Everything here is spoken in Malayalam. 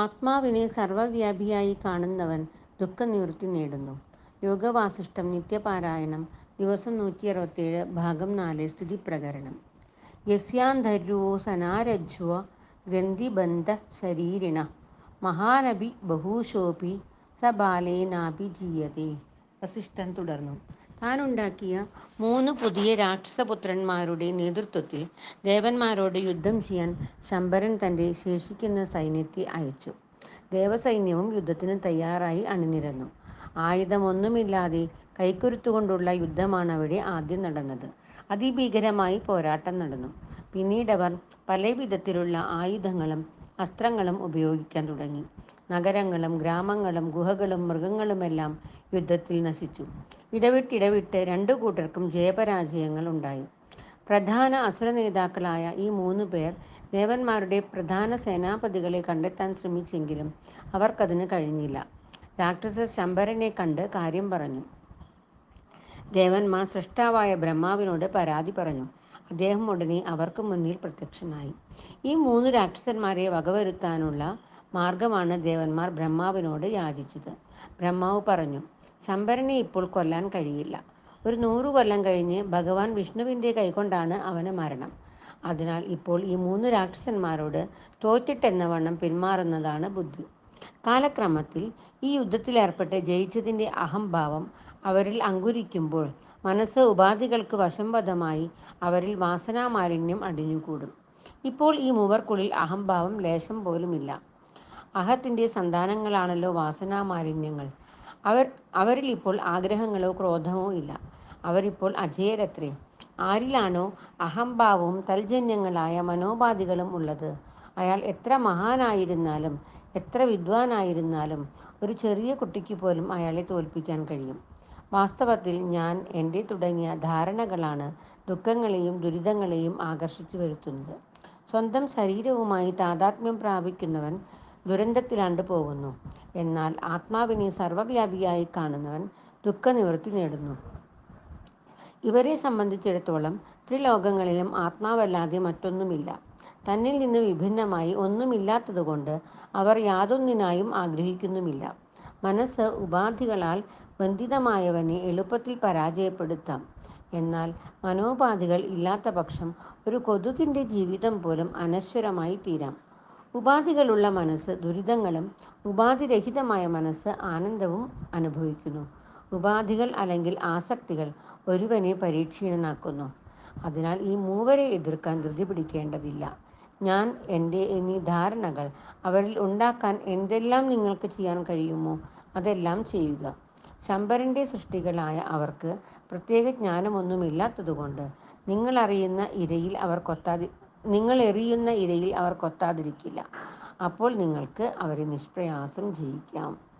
ആത്മാവിനെ സർവവ്യാപിയായി കാണുന്നവൻ ദുഃഖനിവൃത്തി നേടുന്നു. യോഗവാസിഷ്ഠം നിത്യപാരായണം ദിവസം നൂറ്റി നൂറ്റിയറുപത്തിയേഴ് ഭാഗം നാല് സ്ഥിതി പ്രകരണം യസ്യാന്ധര്യോ സനാരജ്വോ ഗ്രന്ഥിബദ്ധശരീരിണഃ മഹാനപി ബഹുശോऽപി സ സബാലേനാഭിജീയതേ വസിഷ്ഠൻ തുടർന്നു. താനുണ്ടാക്കിയ മൂന്ന് പുതിയ രാക്ഷസപുത്രന്മാരുടെ നേതൃത്വത്തിൽ ദേവന്മാരോട് യുദ്ധം ചെയ്യാൻ ശംബരൻ തന്റെ ശേഷിക്കുന്ന സൈന്യത്തെ അയച്ചു. ദേവസൈന്യവും യുദ്ധത്തിന് തയ്യാറായി അണിനിരന്നു. ആയുധമൊന്നുമില്ലാതെ കൈക്കുരുത്തുകൊണ്ടുള്ള യുദ്ധമാണ് അവിടെ ആദ്യം നടന്നത്. അതിഭീകരമായി പോരാട്ടം നടന്നു. പിന്നീടവർ പലവിധത്തിലുള്ള ആയുധങ്ങളും അസ്ത്രങ്ങളും ഉപയോഗിക്കാൻ തുടങ്ങി. നഗരങ്ങളും ഗ്രാമങ്ങളും ഗുഹകളും മൃഗങ്ങളുമെല്ലാം യുദ്ധത്തിൽ നശിച്ചു. ഇടവിട്ടിടവിട്ട് രണ്ടു കൂട്ടർക്കും ജയപരാജയങ്ങൾ ഉണ്ടായി. പ്രധാന അസുര നേതാക്കളായ ഈ മൂന്ന് പേർ ദേവന്മാരുടെ പ്രധാന സേനാപതികളെ കണ്ടെത്താൻ ശ്രമിച്ചെങ്കിലും അവർക്കതിന് കഴിഞ്ഞില്ല. രാക്ഷസ ശമ്പരനെ കണ്ട് കാര്യം പറഞ്ഞു. ദേവന്മാർ സൃഷ്ടാവായ ബ്രഹ്മാവിനോട് പരാതി പറഞ്ഞു. അദ്ദേഹം ഉടനെ അവർക്ക് മുന്നിൽ പ്രത്യക്ഷനായി. ഈ മൂന്ന് രാക്ഷസന്മാരെ വകവരുത്താനുള്ള മാർഗമാണ് ദേവന്മാർ ബ്രഹ്മാവിനോട് യാചിച്ചത്. ബ്രഹ്മാവ് പറഞ്ഞു ശമ്പരനെ ഇപ്പോൾ കൊല്ലാൻ കഴിയില്ല. ഒരു നൂറു കൊല്ലം കഴിഞ്ഞ് ഭഗവാൻ വിഷ്ണുവിന്റെ കൈകൊണ്ടാണ് അവന് മരണം. അതിനാൽ ഇപ്പോൾ ഈ മൂന്ന് രാക്ഷസന്മാരോട് തോറ്റിട്ടെന്നവണ്ണം പിന്മാറുന്നതാണ് ബുദ്ധി. കാലക്രമത്തിൽ ഈ യുദ്ധത്തിലേർപ്പെട്ട് ജയിച്ചതിന്റെ അഹംഭാവം അവരിൽ അങ്കുരിക്കുമ്പോൾ മനസ്സ് ഉപാധികൾക്ക് വശംവദമായി അവരിൽ വാസനാമാലിന്യം അടിഞ്ഞുകൂടും. ഇപ്പോൾ ഈ മൂവർക്കുള്ളിൽ അഹംഭാവം ലേശം പോലുമില്ല. അഹത്തിന്റെ സന്താനങ്ങളാണല്ലോ വാസനാമാലിന്യങ്ങൾ. അവർ അവരിൽ ഇപ്പോൾ ആഗ്രഹങ്ങളോ ക്രോധമോ ഇല്ല. അവരിപ്പോൾ അജയരത്രേ ആരിലാണോ അഹംഭാവവും തൽജന്യങ്ങളായ മനോപാധികളും ഉള്ളത് അയാൾ എത്ര മഹാനായിരുന്നാലും എത്ര വിദ്വാനായിരുന്നാലും ഒരു ചെറിയ കുട്ടിക്ക് പോലും അയാളെ തോൽപ്പിക്കാൻ കഴിയും. വാസ്തവത്തിൽ ഞാൻ എന്റെ തുടങ്ങിയ ധാരണകളാണ് ദുഃഖങ്ങളെയും ദുരിതങ്ങളെയും ആകർഷിച്ചു വരുത്തുന്നത്. സ്വന്തം ശരീരവുമായി താതാത്മ്യം പ്രാപിക്കുന്നവൻ ദുരന്തത്തിലാണ്ട് പോകുന്നു. എന്നാൽ ആത്മാവിനെ സർവവ്യാപിയായി കാണുന്നവൻ ദുഃഖനിവൃത്തി നേടുന്നു. ഇവരെ സംബന്ധിച്ചിടത്തോളം ത്രിലോകങ്ങളിലും ആത്മാവല്ലാതെ മറ്റൊന്നുമില്ല. തന്നിൽ നിന്ന് വിഭിന്നമായി ഒന്നുമില്ലാത്തതുകൊണ്ട് അവർ യാതൊന്നിനായും ആഗ്രഹിക്കുന്നുമില്ല. മനസ്സ് ഉപാധികളാൽ ബന്ധിതമായവനെ എളുപ്പത്തിൽ പരാജയപ്പെടുത്താം. എന്നാൽ മനോപാധികൾ ഇല്ലാത്തപക്ഷം ഒരു കൊതുകിന്റെ ജീവിതം പോലും അനശ്വരമായിത്തീരാം. ഉപാധികളുള്ള മനസ്സ് ദുരിതങ്ങളും ഉപാധിരഹിതമായ മനസ്സ് ആനന്ദവും അനുഭവിക്കുന്നു. ഉപാധികൾ അല്ലെങ്കിൽ ആസക്തികൾ ഒരുവനെ പരീക്ഷീണനാക്കുന്നു. അതിനാൽ ഈ മൂവരെ എതിർക്കാൻ ധൃതിപിടിക്കേണ്ടതില്ല. ഞാൻ എന്റെ എന്നീ ധാരണകൾ അവരിൽ ഉണ്ടാക്കാൻ എന്തെല്ലാം നിങ്ങൾക്ക് ചെയ്യാൻ കഴിയുമോ അതെല്ലാം ചെയ്യുക. ശംബരന്റെ സൃഷ്ടികളായ അവർക്ക് പ്രത്യേക ജ്ഞാനമൊന്നുമില്ലാത്തതുകൊണ്ട് നിങ്ങൾ എറിയുന്ന ഇരയിൽ അവർ കൊത്താതിരിക്കില്ല. അപ്പോൾ നിങ്ങൾക്ക് അവരെ നിഷ്പ്രയാസം ജയിക്കാം.